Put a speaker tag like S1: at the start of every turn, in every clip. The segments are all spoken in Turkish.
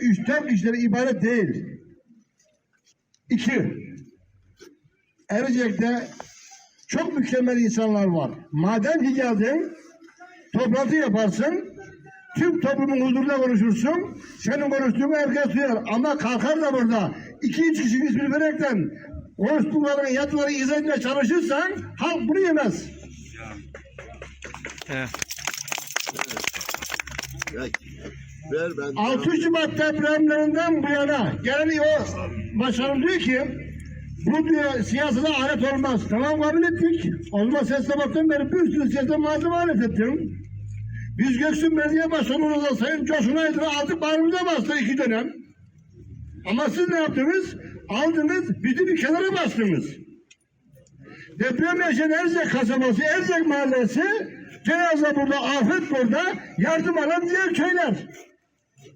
S1: Üç dört kişileri ibaret değil. İki, Ercek'te çok mükemmel insanlar var. Ki geldin, toplantı yaparsın, tüm toplumun huzurunda konuşursun, senin konuştuğunu herkes duyar. Ama kalkar da burada iki üç kişinin ismini vererekten konuştuklarını, yatıları izah etmeye çalışırsan halk bunu yemez.
S2: Evet.
S3: Ver ben.
S1: 6 Şubat depremlerinden bu yana gelen o başkanım diyor ki bu diyor siyasete alet olmaz. Tamam kabul ettik. O zaman ses sabahtan beri bir sürü siyasete malzeme alet ettim. Biz Göksun Belediye Başkanımızla Sayın Coşkun Aydın'a aldık bağrımıza bastı iki dönem. Ama siz ne yaptınız? Aldınız, bizi bir kenara bastınız. Deprem yaşayan Erzek kasabası, Erzek mahallesi, cenaze burada, afet burada, yardım alan diğer köyler.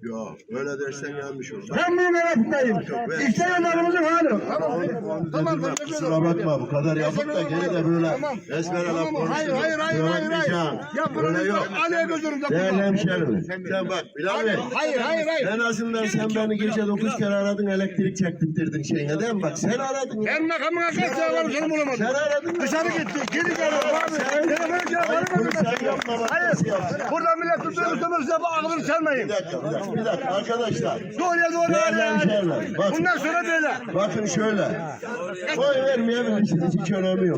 S3: Yok öyle dersen yanlış olur.
S1: Ben bunun tarafındayım. İşte yanlarımızın hali. Tamam.
S3: Dedim, kusura bakma bu kadar yapıp da gene de böyle esmer laf
S1: Tamam. Hayır, hayır, hayır, hayır, hayır. Yapınız
S3: Öyle yok.
S1: Aliye gözünüzde
S3: Değerli hemşerim. Sen bak Bilal Bey.
S1: Hayır, hayır, hayır.
S3: En azından sen beni gece dokuz kere aradın elektrik çektirttirdin şeyine değil mi? Bak sen aradın. ya.
S1: Ben makamına kaç varım seni bulamadım.
S3: Sen aradın.
S1: Dışarı gitti. Geri geldi. Telefonu
S3: yapma. bak,
S1: Hayır. Burada millet tutuyorsunuz size bu aklını çalmayın.
S3: Bir dakika, bir dakika, arkadaşlar.
S1: Doğruya doğru
S3: Değerli
S1: hadi.
S3: hemşehriler, bak.
S1: Bundan sonra böyle.
S3: Bakın şöyle. Oy vermeyebilirsiniz hiç önemi yok.